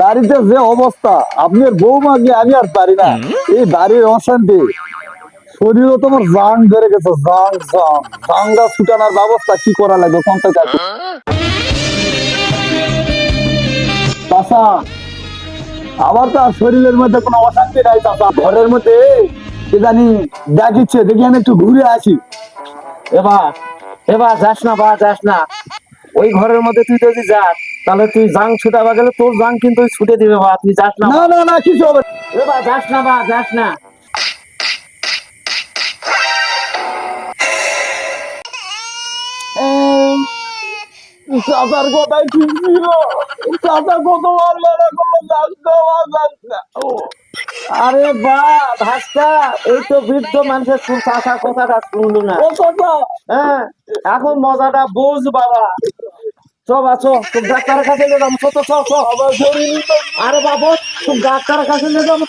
বাড়িতে যে অবস্থা আপনার বৌমাকে আমি আর পারি না। এই বাড়ির অশান্তি। শরীরও তোমার জাং ধরে গেছে জাং জাং। জাংটা ছুটানোর ব্যবস্থা কি করা লাগবে? কোন থেকে চাচা আমার তো আর শরীরের মধ্যে কোনো অশান্তি নাই চাচা ঘরের মধ্যে কি জানি দেখিচ্ছে দেখি আমি একটু ঘুরে আসি। এবার এবার যাস না বা যাস না। ওই ঘরের মধ্যে তুই যদি যাস তাহলে তুই জাং ছুটাবা গেলে তোর জাং কিন্তু ছুটে দিবে বা তুই যাস না না না না কিছু হবে। এবার যাস না বা যাস না। চাচার কথাই ঠিক ছিল। চাচা কত বার করল যাস না আরে বা ভাস্তা এই তো বৃদ্ধ মানুষের কথাটা শুনলো না। ও হ্যাঁ এখন মজাটা বোঝ বাবা। চ আছো তুমি ডাক্তারের কাছে নিয়ে যাব তো আরে বাবু তুমি ডাক্তারের কাছে নিয়ে যাব